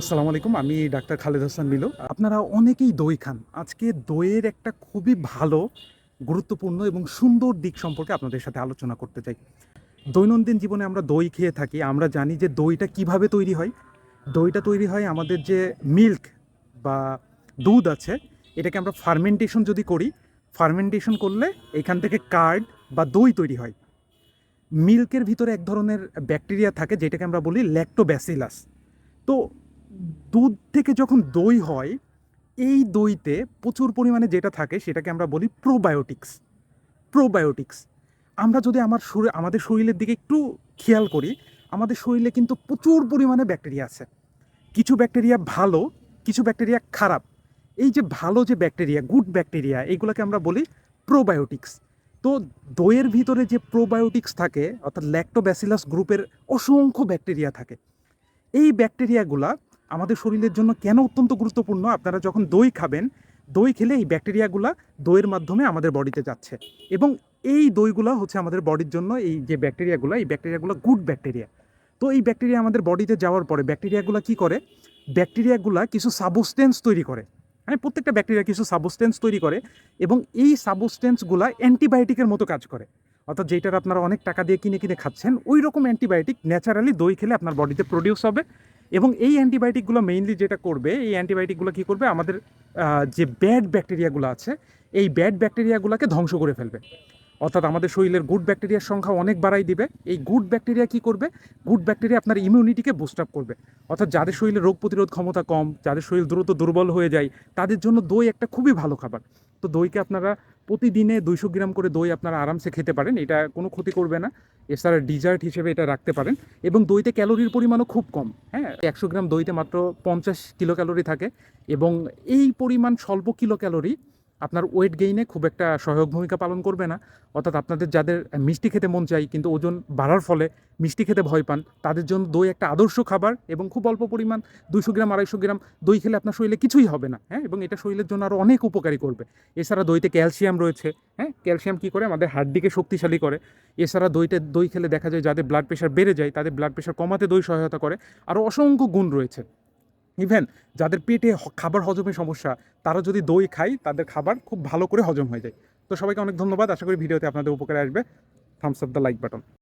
আসসালামু আলাইকুম, আমি ডাক্তার খালেদ হাসান মিলো। আপনারা অনেকেই দই খান। আজকে দইয়ের একটা খুবই ভালো, গুরুত্বপূর্ণ এবং সুন্দর দিক সম্পর্কে আপনাদের সাথে আলোচনা করতে চাই। দৈনন্দিন জীবনে আমরা দই খেয়ে থাকি, আমরা জানি যে দইটা কীভাবে তৈরি হয়। দইটা তৈরি হয় আমাদের যে মিল্ক বা দুধ আছে, এটাকে আমরা ফার্মেন্টেশন যদি করি, ফার্মেন্টেশন করলে এখান থেকে কার্ড বা দই তৈরি হয়। মিল্কের ভিতরে এক ধরনের ব্যাকটেরিয়া থাকে, যেটাকে আমরা বলি ল্যাক্টোব্যাসিলাস। তো দুধ থেকে যখন দই হয়, এই দইতে প্রচুর পরিমাণে যেটা থাকে সেটাকে আমরা বলি প্রোবায়োটিক্স প্রোবায়োটিক্স আমরা যদি আমার শরীর, আমাদের শরীরের দিকে একটু খেয়াল করি, আমাদের শরীরে কিন্তু প্রচুর পরিমাণে ব্যাকটেরিয়া আছে। কিছু ব্যাকটেরিয়া ভালো, কিছু ব্যাকটেরিয়া খারাপ। এই যে ভালো যে ব্যাকটেরিয়া গুড ব্যাকটেরিয়া এইগুলোকে আমরা বলি প্রোবায়োটিক্স তো দইয়ের ভিতরে যে প্রোবায়োটিক্স থাকে, অর্থাৎ ল্যাক্টোব্যাসিলাস গ্রুপের অসংখ্য ব্যাকটেরিয়া থাকে। এই ব্যাকটেরিয়াগুলা আমাদের শরীরের জন্য কেন অত্যন্ত গুরুত্বপূর্ণ? আপনারা যখন দই খাবেন, দই খেলে এই ব্যাকটেরিয়াগুলা দইয়ের মাধ্যমে আমাদের বডিতে যাচ্ছে। এবং এই দইগুলো হচ্ছে আমাদের বডির জন্য এই যে ব্যাকটেরিয়াগুলো, এই ব্যাকটেরিয়াগুলো গুড ব্যাকটেরিয়া। তো এই ব্যাকটেরিয়া আমাদের বডিতে যাওয়ার পরে ব্যাকটেরিয়াগুলো কি করে? ব্যাকটেরিয়াগুলা কিছু সাবস্টেন্স তৈরি করে। হ্যাঁ প্রত্যেকটা ব্যাকটেরিয়া কিছু সাবস্টেন্স তৈরি করে এবং এই সাবস্টেন্সগুলা অ্যান্টিবায়োটিকের মতো কাজ করে। অর্থাৎ যেটার আপনারা অনেক টাকা দিয়ে কিনে কিনে খাচ্ছেন ওই রকম অ্যান্টিবায়োটিক ন্যাচারালি দই খেলে আপনার বডিতে প্রডিউস হবে। এবং এই অ্যান্টিবায়োটিকগুলো মেইনলি যেটা করবে, এই অ্যান্টিবায়োটিকগুলো কী করবে? আমাদের যে ব্যাড ব্যাকটেরিয়াগুলো আছে, এই ব্যাড ব্যাকটেরিয়াগুলোকে ধ্বংস করে ফেলবে। অর্থাৎ আমাদের শরীরের গুড ব্যাকটেরিয়ার সংখ্যা অনেক বাড়াই দিবে। এই গুড ব্যাকটেরিয়া কি করবে? গুড ব্যাকটেরিয়া আপনার ইমিউনিটিকে বুস্ট আপ করবে। অর্থাৎ যাদের শরীরে রোগ প্রতিরোধ ক্ষমতা কম, যাদের শরীর দ্রুত দুর্বল হয়ে যায়, তাদের জন্য দই একটা খুবই ভালো খাবার। তো দইকে আপনারা প্রতিদিনে দুইশো গ্রাম করে দই আপনারা আরামসে খেতে পারেন, এটা কোনো ক্ষতি করবে না। এছাড়া ডিজার্ট হিসেবে এটা রাখতে পারেন। এবং দইতে ক্যালোরির পরিমাণও খুব কম হ্যাঁ? একশো গ্রাম দইতে মাত্র পঞ্চাশ কিলো ক্যালোরি থাকে এবং এই পরিমাণ স্বল্প কিলো ক্যালোরি আপনার ওয়েট গেইনে খুব একটা সহায়ক ভূমিকা পালন করবে না। অর্থাৎ আপনাদের যাদের মিষ্টি খেতে মন চাই কিন্তু ওজন বাড়ার ফলে মিষ্টি খেতে ভয় পান, তাদের জন্য দই একটা আদর্শ খাবার এবং খুব অল্প পরিমাণ দুইশো গ্রাম, আড়াইশো গ্রাম দই খেলে আপনার শরীরে কিছুই হবে না হ্যাঁ? এবং এটা শরীরের জন্য আরও অনেক উপকারী করবে। এছাড়া দইতে ক্যালসিয়াম রয়েছে হ্যাঁ? ক্যালসিয়াম কী করে? আমাদের হাড্ডিকে শক্তিশালী করে। এছাড়া দইতে দই খেলে দেখা যায় যাদের ব্লাড প্রেশার বেড়ে যায়, তাদের ব্লাড প্রেশার কমাতে দই সহায়তা করে। আরও অসংখ্য গুণ রয়েছে। ইভেন যাদের পেটে খাবার হজমের সমস্যা, তারা যদি দই খায়, তাদের খাবার খুব ভালো করে হজম হয়ে যায়। তো সবাইকে অনেক ধন্যবাদ। আশা করি ভিডিওতে আপনাদের উপকারে আসবে। Thumbs up the like button